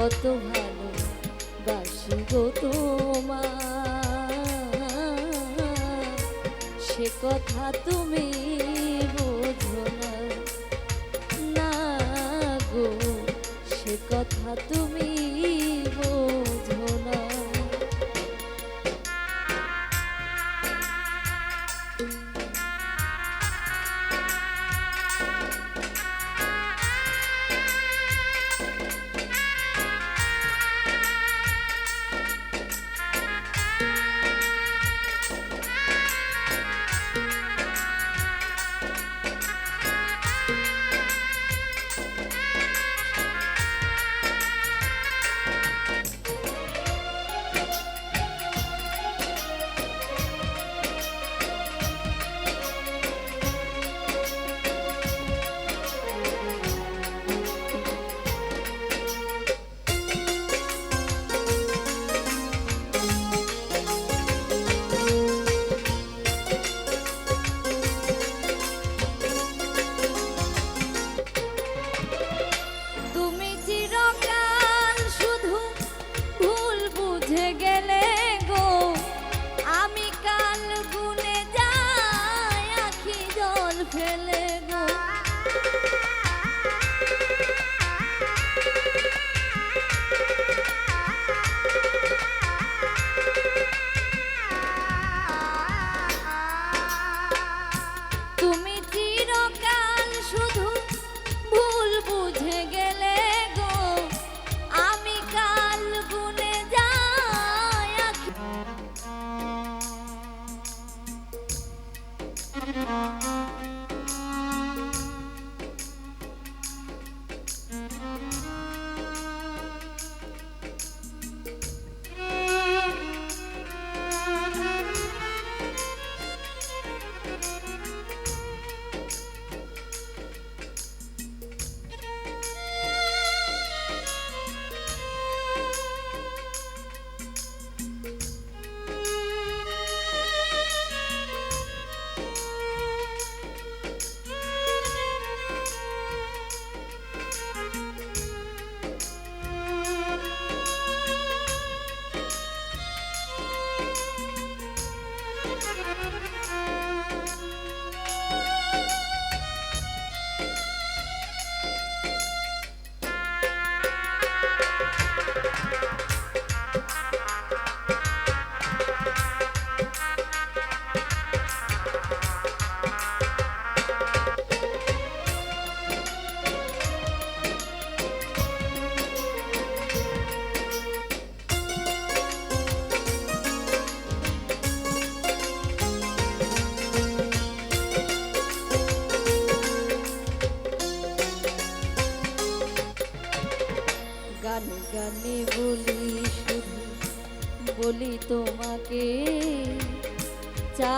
কত ভালো বাসি গো তোমার সে কথা তুমি বোঝো না। গো, সে কথা তুমি বোঝো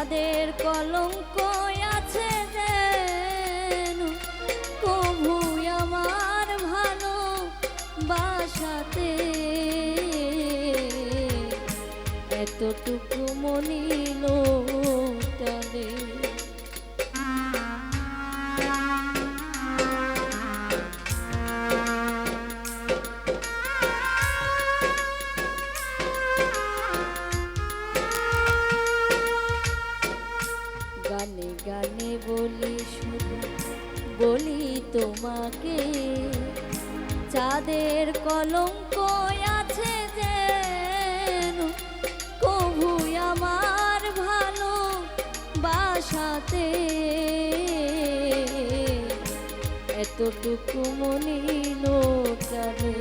তাদের কলঙ্ক আছে যেন। কভু আমার ভালো বাসাতে এতটুকু মনিলো গানে বলি শুধু, বলি তোমাকে। চাঁদের কলঙ্ক আছে যে কভু আমার ভালো বাসাতে এতটুকু মনে লোকালে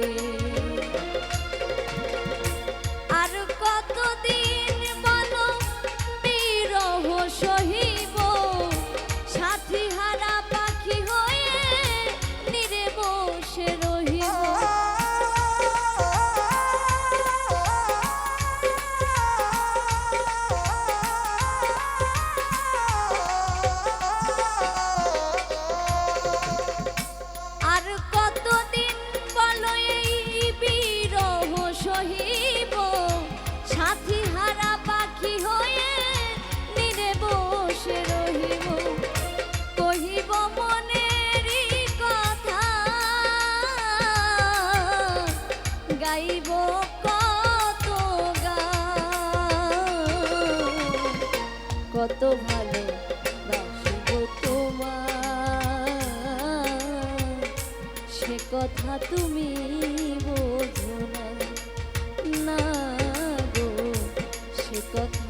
কত ভালো সে কথা তুমি বোঝো না গো সে কথা